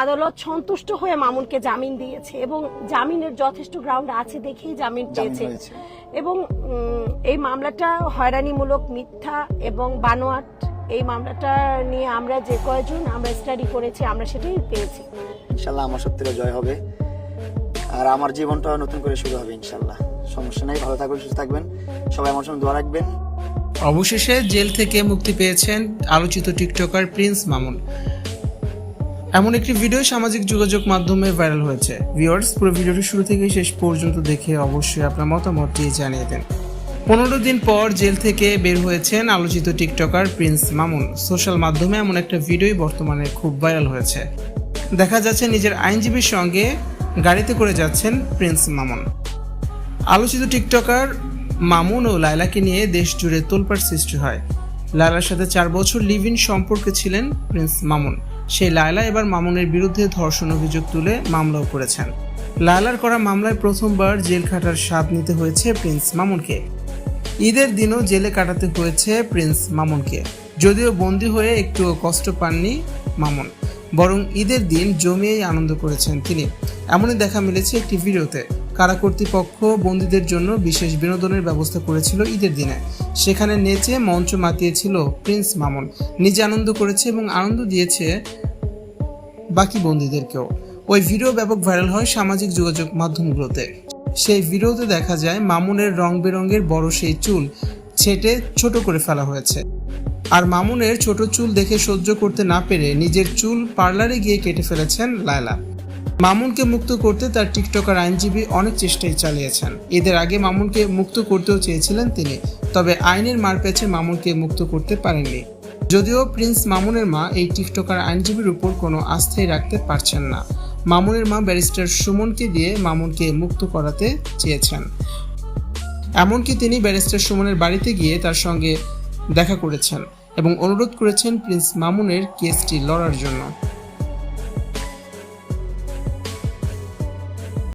আদালত সন্তুষ্ট হয়ে মামুনকে জামিন দিয়েছে এবং জামিনের যথেষ্ট গ্রাউন্ড আছে দেখেই জামিন পেয়েছে। এবং এই মামলাটা হয়রানিমূলক মিথ্যা এবং বানোয়াট। এই মামলাটা নিয়ে আমরা যে কয়জন আমরা স্টাডি করেছি আমরা সেটাই পেয়েছি। ইনশাল্লাহ আমার সত্যিটা জয় হবে। আর আমার জীবনটা নতুন করে শুরু হবে ইনশাল্লাহ। সমস্যা নেই ভালো থাকবেন সুস্থ থাকবেন। সবাই আমার সঙ্গে দোয়া রাখবেন। অবশেষে জেল থেকে মুক্তি পেয়েছেন আলোচিত টিকটকার প্রিন্স মামুন। এমন একটি ভিডিও সামাজিক যোগাযোগ মাধ্যমে ভাইরাল হয়েছে। ভিউয়ার্স পুরো ভিডিওটি শুরু থেকে শেষ পর্যন্ত দেখে অবশ্যই আপনার মতামতটি জানিয়ে দেন। পনেরো দিন পর জেল থেকে বের হয়েছেন আলোচিত টিকটকার প্রিন্স মামুন। সোশ্যাল মাধ্যমে এমন একটা ভিডিওই বর্তমানে খুব ভাইরাল হয়েছে। দেখা যাচ্ছে নিজের আইনজীবীর সঙ্গে গাড়িতে করে যাচ্ছেন প্রিন্স মামুন। আলোচিত টিকটকার মামুন ও লায়লাকে নিয়ে দেশ জুড়ে তোলপাড় সৃষ্টি হয়। লায়লার সাথে চার বছর লিভ ইন সম্পর্কে ছিলেন প্রিন্স মামুন। সেই লায়লা এবার মামুনের বিরুদ্ধে ধর্ষণ অভিযোগ তুলে মামলাও করেছেন। লায়লার করা মামলায় প্রথমবার জেল খাটার স্বাদ নিতে হয়েছে প্রিন্স মামুনকে। ঈদের দিনও জেলে কাটাতে হয়েছে প্রিন্স মামুনকে। যদিও বন্দী হয়ে একটু কষ্ট পাননি মামুন, বরং ঈদের দিন জমিয়েই আনন্দ করেছেন তিনি। এমনই দেখা মিলেছে একটি ভিডিওতে। কারা কর্তৃপক্ষ বন্দীদের জন্য বিশেষ বিনোদনের ব্যবস্থা করেছিল ঈদের দিনে। সেখানে নেচে মঞ্চ মাতিয়েছিল প্রিন্স মামুন। নিজে আনন্দ করেছে এবং আনন্দ দিয়েছে বাকি বন্দীদেরকেও। ওই ভিডিও ব্যাপক ভাইরাল হয় সামাজিক যোগাযোগ মাধ্যমগুলোতে। সেই ভিডিওতে দেখা যায়, মামুনের রং বেরঙের বড় সেই চুল ছেটে ছোট করে ফেলা হয়েছে। আর মামুনের ছোট চুল দেখে সহ্য করতে না পেরে নিজের চুল পার্লারে গিয়ে কেটে ফেলেছেন লায়লা। মামুনকে মুক্ত করতে তার টিকটকার আইনজীবী অনেক চেষ্টাই চালিয়েছেন। এদের আগে মামুনকে মুক্ত করতেও চেয়েছিলেন তিনি, তবে আইনের মার মারপ্যাচে মামুনকে মুক্ত করতে পারেননি। যদিও প্রিন্স মামুনের মা এই টিকটকার আইনজীবীর উপর কোনো আস্থাই রাখতে পারছেন না। মামুনের মা ব্যারিস্টার সুমনকে দিয়ে মামুনকে মুক্ত করাতে চেয়েছেন। এমনকি তিনি ব্যারিস্টার সুমনের বাড়িতে গিয়ে তার সঙ্গে দেখা করেছেন এবং অনুরোধ করেছেন প্রিন্স মামুনের কেসটি লড়ার জন্য।